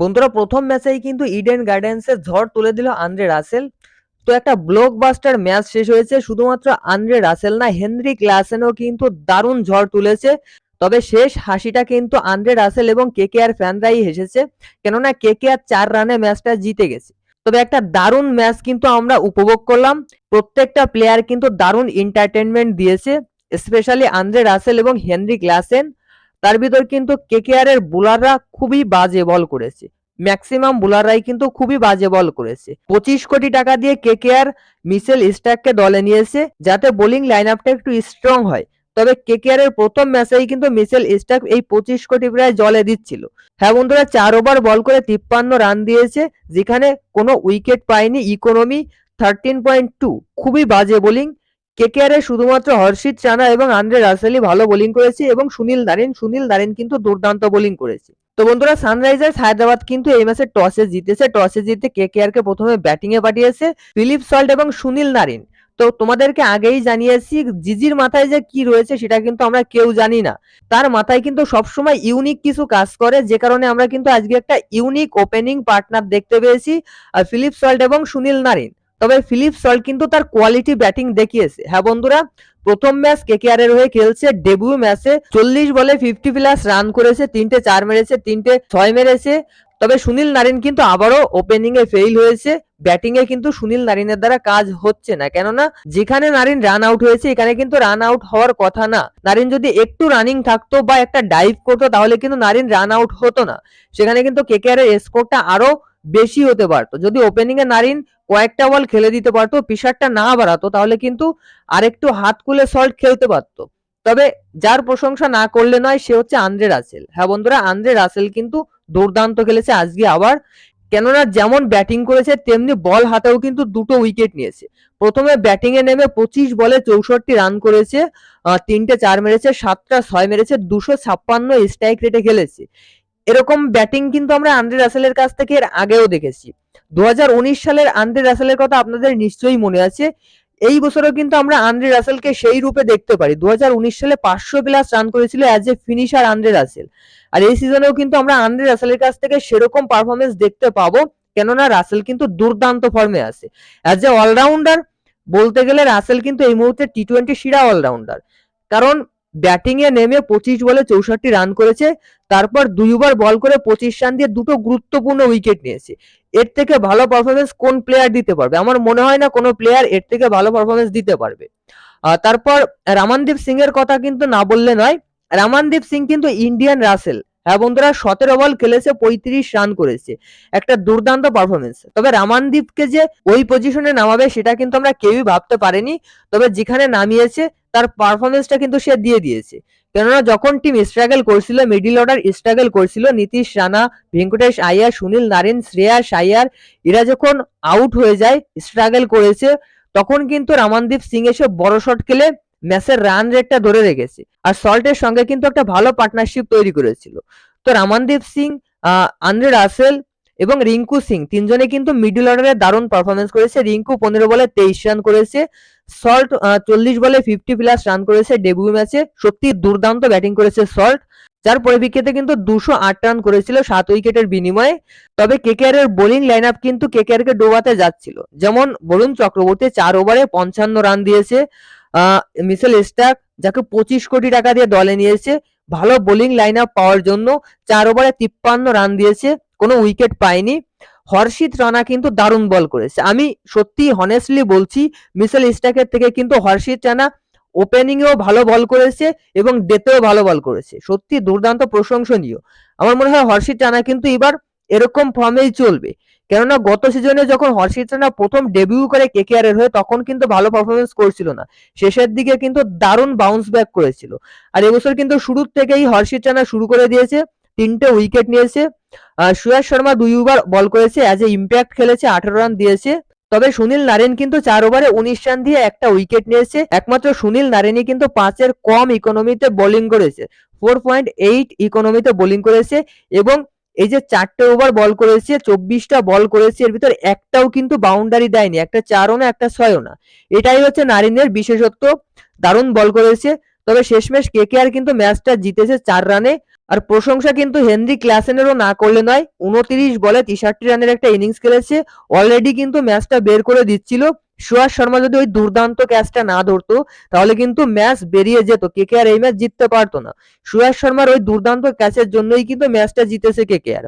বন্ধুরা, প্রথম ম্যাচেই কিন্তু ইডেন গার্ডেন্সের ঝড় তুলে দিল আন্দ্রে রাসেল তো একটা ব্লকবাস্টার ম্যাচ শেষ হয়েছে, শুধুমাত্র আন্দ্রে রাসেল না হেনরি ক্লাসেনও কিন্তু দারুণ ঝড় তুলেছে। তবে শেষ হাসিটা কিন্তু আন্দ্রে রাসেল এবং কেকেআর ফ্যানরাই হেসেছে, কেননা কেকেআর চার রানে ম্যাচটা জিতে গেছে। তবে একটা দারুণ ম্যাচ কিন্তু আমরা উপভোগ করলাম। প্রত্যেকটা প্লেয়ার কিন্তু দারুণ এন্টারটেনমেন্ট দিয়েছে স্পেশালি আন্দ্রে রাসেল এবং হেনরি ক্লাসেন তার ভিতর কিন্তু কেকেআর এর বোলাররা খুবই বাজে বল করেছে। ম্যাক্সিমাম বোলাররাই কিন্তু খুবই বাজে বল করেছে। পঁচিশ কোটি টাকা দিয়ে কেকেআর মিসেল স্ট্যাককে দলে নিয়েছে, যাতে বোলিং লাইন আপটা একটু স্ট্রং হয়। তবে কেকেআর এর প্রথম ম্যাচেই কিন্তু মিসেল স্ট্যাক এই পঁচিশ কোটি প্রায় জলে দিচ্ছিল। হ্যাঁ বন্ধুরা, চার ওভার বল করে তিপ্পান্ন রান দিয়েছে, যেখানে কোনো উইকেট পায়নি ইকোনমি থার্টিন পয়েন্ট টু খুবই বাজে বোলিং কেকেআর এ শুধুমাত্র হর্ষিত চানা এবং আন্দ্রে রাসেলই ভালো বোলিং করেছে এবং সুনীল নারিন সুনীল নারিন কিন্তু দুর্দান্ত বোলিং করেছে। তো বন্ধুরা, সানরাইজার্স হায়দ্রাবাদ কিন্তু এই ম্যাচে টসে জিতেছে। টসে জিতে কেকেআর কে প্রথমে ব্যাটিং এ পাঠিয়েছে ফিলিপ সল্ট এবং সুনীল নারিন তো তোমাদেরকে আগেই জানিয়েছি, জিজির মাথায় যে কি রয়েছে সেটা কিন্তু আমরা কেউ জানি না। তার মাথায় কিন্তু সবসময় ইউনিক কিছু কাজ করে, যে কারণে আমরা কিন্তু আজকে একটা ইউনিক ওপেনিং পার্টনার দেখতে পেয়েছি ফিলিপ সল্ট এবং সুনীল নারিন তবে ফিলিপ সল্ট কিন্তু তার কোয়ালিটি ব্যাটিং দেখিয়েছে। হ্যাঁ বন্ধুরা, প্রথম ম্যাচ কেকেআর এর হয়ে খেলছে ডেবিউ ম্যাচে চল্লিশ বলে ফিফটি প্লাস রান করেছে, তিনটে চার মেরেছে, তিনটে ছয় মেরেছে। তবে সুনীল নারিন কিন্তু আবারও ওপেনিং এ ফেইল হয়েছে। ব্যাটিং এ কিন্তু সুনীল নারিনের দ্বারা কাজ হচ্ছে না। কেননা, যেখানে নারিন রান আউট হয়েছে, এখানে কিন্তু রান আউট হওয়ার কথা না। নারিন যদি একটু রানিং থাকতো বা একটা ডাইভ করতো, তাহলে কিন্তু নারিন রান আউট হতো না। সেখানে কিন্তু কেকেআর এর স্কোরটা আরও বেশি হতে পারতো। যদি ওপেনিং এ নারিন কয়েকটা বল খেলে দিতে পারতো প্রেশারটা না বাড়াতো, তাহলে কিন্তু আরেকটু হাত খুলে সল্ট খেলতে পারতো। তবে যার প্রশংসা না করলে নয়, সে হচ্ছে আন্দ্রে রাসেল হ্যাঁ বন্ধুরা আন্দ্রে রাসেল কিন্তু দুর্দান্ত খেলেছে, আজকে আবার। কেননা যেমন ব্যাটিং করেছে, তেমনি বল হাতেও কিন্তু দুটো উইকেট নিয়েছে। প্রথমে ব্যাটিং এ নেমে পঁচিশ বলে চৌষট্টি রান করেছে তিনটে চার মেরেছে, সাতটা ছয় মেরেছে, দুশো ছাপ্পান্ন স্ট্রাইক রেটে খেলেছে। এরকম ব্যাটিং কিন্তু আমরা আন্দ্রে রাসেলের কাছ থেকে এর আগেও দেখেছি। দু সালের আন্দ্রে রাসেলের কথা আপনাদের নিশ্চয়ই মনে আছে। এই বছরও কিন্তু আমরা আন্দ্রে রাসেলকে সেই রূপে দেখতে পারি। দুহাজার উনিশ সালে পাঁচশো প্লাস রান করেছিল as a finisher Andre Russell আর এই সিজনেও কিন্তু আমরা আন্দ্রে রাসেলের কাছ থেকে সেরকম পারফরমেন্স দেখতে পাবো। কেননা রাসেল কিন্তু দুর্দান্ত ফর্মে আছে। অ্যাজ এ অলরাউন্ডার বলতে গেলে রাসেল কিন্তু এই মুহূর্তে টি টোয়েন্টি সেরা অলরাউন্ডার কারণ ব্যাটিং এ নেমে পঁচিশ বলে চৌষট্টি রান করেছে, তারপর দুই ওভার বল করে পঁচিশ রান দিয়ে দুটো গুরুত্বপূর্ণ উইকেট নিয়েছে। এর থেকে ভালো পারফরমেন্স কোন প্লেয়ার দিতে পারবে? আমার মনে হয় না কোনো প্লেয়ার এর থেকে ভালো পারফরমেন্স দিতে পারবে। তারপর রামানদীপ সিং এর কথা কিন্তু না বললে নয়, রামানদীপ সিং কিন্তু ইন্ডিয়ান রাসেল। হ্যাঁ বন্ধুরা, সতেরো বল খেলেছে, পঁয়ত্রিশ রান করেছে। একটা দুর্দান্ত পারফরমেন্স তবে রামানদীপকে যে ওই পজিশনে নামাবে, সেটা কিন্তু আমরা কেউই ভাবতে পারিনি। তবে যেখানে নামিয়েছে তার পারফরমেন্সটা কিন্তু সে দিয়ে দিয়েছে। কেননা যখন টিম স্ট্রাগল করছিল মিডিল অর্ডার স্ট্রাগল করছিল, নীতিশ রানা, ভেঙ্কটেশ আয়ার, সুনীল নারিন শ্রেয়াস আয়ার এরা যখন আউট হয়ে যায় স্ট্রাগল করেছে, তখন কিন্তু রামানদীপ সিং এসে বড় শট খেলে ম্যাচের রান রেটটা ধরে রেখেছে। আর সল্টের সঙ্গে কিন্তু একটা ভালো পার্টনারশিপ তৈরি করেছিল। তো রামানদীপ সিং আন্দ্রে রাসেল এবং রিঙ্কু সিং তিনজনে কিন্তু মিডল অর্ডারে দারুণ পারফরমেন্স করেছে। রিঙ্কু পনেরো বলে তেইশ রান করেছে। সল্ট চল্লিশ বলে ফিফটি প্লাস রান করেছে ডেবিউ ম্যাচে সত্যি দুর্দান্ত ব্যাটিং করেছে সল্ট, যার পরিপ্রেক্ষিতে কিন্তু দুশো আট রান করেছিল সাত উইকেটের বিনিময়ে। তবে কেকেআর এর বোলিং লাইন আপ কিন্তু কেকেআর কে ডোবাতে যাচ্ছিল। যেমন বরুণ চক্রবর্তী চার ওভারে পঞ্চান্ন রান দিয়েছে। মিসেল স্টাক যাকে পঁচিশ কোটি টাকা দিয়ে দলে নিয়েছে, ভালো বোলিং লাইন আপ পাওয়ার জন্য চার ওভারে তিপ্পান্ন রান দিয়েছে, কোনো উইকেট পায়নি। হর্ষিত রানা কিন্তু দারুণ বল করেছে। আমি সত্যি হনেস্টলি বলছি, মিসেল স্টাকের থেকে কিন্তু হর্ষিত রানা ওপেনিংয়েও ভালো বল করেছে এবং ডেতেও ভালো বল করেছে। সত্যি দুর্দান্ত প্রশংসনীয়। আমার মনে হয় হর্ষিত রানা কিন্তু এবার এরকম ফর্মেই চলবে। কেননা গত সিজনে যখন হর্ষিত রানা প্রথম ডেবিউ করে কেকেআর এর হয়ে তখন কিন্তু ভালো পারফরমেন্স করছিল না। শেষের দিকে কিন্তু দারুণ বাউন্স ব্যাক করেছিল। আর এবছর কিন্তু শুরুর থেকেই হর্ষিত রানা শুরু করে দিয়েছে। তিনটে উইকেট নিয়েছে। সুয়াস শর্মা দুই ওভার বল করেছে অ্যাজ এ ইম্প্যাক্ট খেলেছে, আঠারো রান দিয়েছে। তবে সুনীল নারেন কিন্তু চার ওভারে উনিশ রান দিয়ে একটা উইকেট নিয়েছে। একমাত্র সুনীল নারেনই কিন্তু পাঁচের কম ইকোনমিতে বোলিং করেছে। ফোর পয়েন্ট এইট ইকোনমিতে বোলিং করেছে এবং এই যে চারটে ওভার বল করেছে, চব্বিশটা বল করেছে, এর ভিতর একটাও কিন্তু বাউন্ডারি দেয়নি। একটা চারও না, একটা ছয়ও না। এটাই হচ্ছে নারিনের বিশেষত্ব। দারুণ বল করেছে। তবে শেষমেশ কেকেআর কিন্তু ম্যাচটা জিতেছে চার রানে আর প্রশংসা কিন্তু হেনরি ক্লাসেনেরও না করলে নয়, উনতিরিশ বলে তিষাট্টি রানের একটা ইনিংস খেলেছে, অলরেডি কিন্তু ম্যাচটা বের করে দিচ্ছিল। সুহাস শর্মা যদি ওই দুর্দান্ত ক্যাচটা না ধরতো, তাহলে কিন্তু ম্যাচ বেরিয়ে যেত। কে কে কেকেআর এই ম্যাচ জিততে পারতো না। সুহাস শর্মার ওই দুর্দান্ত ক্যাচের জন্যই কিন্তু ম্যাচটা জিতেছে কেকেআর।